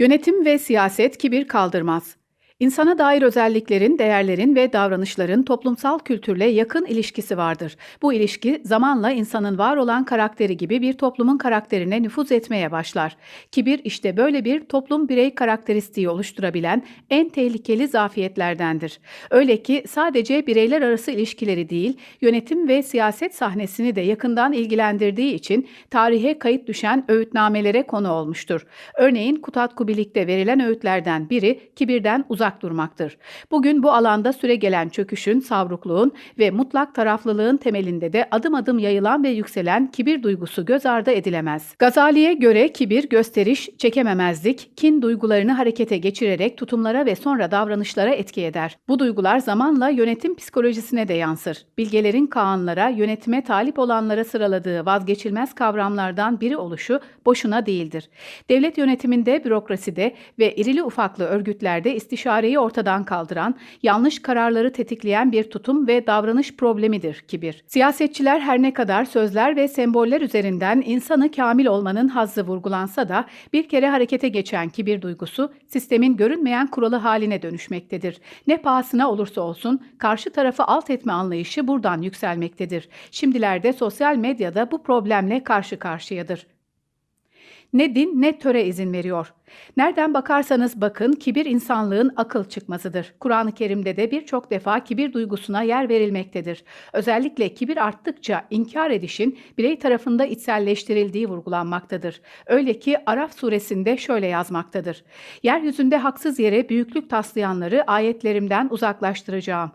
Yönetim ve siyaset kibir kaldırmaz. İnsana dair özelliklerin, değerlerin ve davranışların toplumsal kültürle yakın ilişkisi vardır. Bu ilişki zamanla insanın var olan karakteri gibi bir toplumun karakterine nüfuz etmeye başlar. Kibir işte böyle bir toplum birey karakteristiği oluşturabilen en tehlikeli zafiyetlerdendir. Öyle ki sadece bireyler arası ilişkileri değil, yönetim ve siyaset sahnesini de yakından ilgilendirdiği için tarihe kayıt düşen öğütnamelere konu olmuştur. Örneğin Kutat Kubilik'te verilen öğütlerden biri kibirden uzak durmaktır. Bugün bu alanda süre gelen çöküşün, savrukluğun ve mutlak taraflılığın temelinde de adım adım yayılan ve yükselen kibir duygusu göz ardı edilemez. Gazali'ye göre kibir, gösteriş, çekememezlik, kin duygularını harekete geçirerek tutumlara ve sonra davranışlara etki eder. Bu duygular zamanla yönetim psikolojisine de yansır. Bilgelerin Kaanlara, yönetime talip olanlara sıraladığı vazgeçilmez kavramlardan biri oluşu boşuna değildir. Devlet yönetiminde, bürokraside ve irili ufaklı örgütlerde istişareyi ortadan kaldıran, yanlış kararları tetikleyen bir tutum ve davranış problemidir kibir. Siyasetçiler her ne kadar sözler ve semboller üzerinden insanı kamil olmanın hazzı vurgulansa da bir kere harekete geçen kibir duygusu sistemin görünmeyen kuralı haline dönüşmektedir. Ne pahasına olursa olsun karşı tarafı alt etme anlayışı buradan yükselmektedir. Şimdilerde sosyal medyada bu problemle karşı karşıyadır. Ne din ne töre izin veriyor. Nereden bakarsanız bakın kibir insanlığın akıl çıkmazıdır. Kur'an-ı Kerim'de de birçok defa kibir duygusuna yer verilmektedir. Özellikle kibir arttıkça inkar edişin birey tarafında içselleştirildiği vurgulanmaktadır. Öyle ki Araf suresinde şöyle yazmaktadır. Yeryüzünde haksız yere büyüklük taslayanları ayetlerimden uzaklaştıracağım.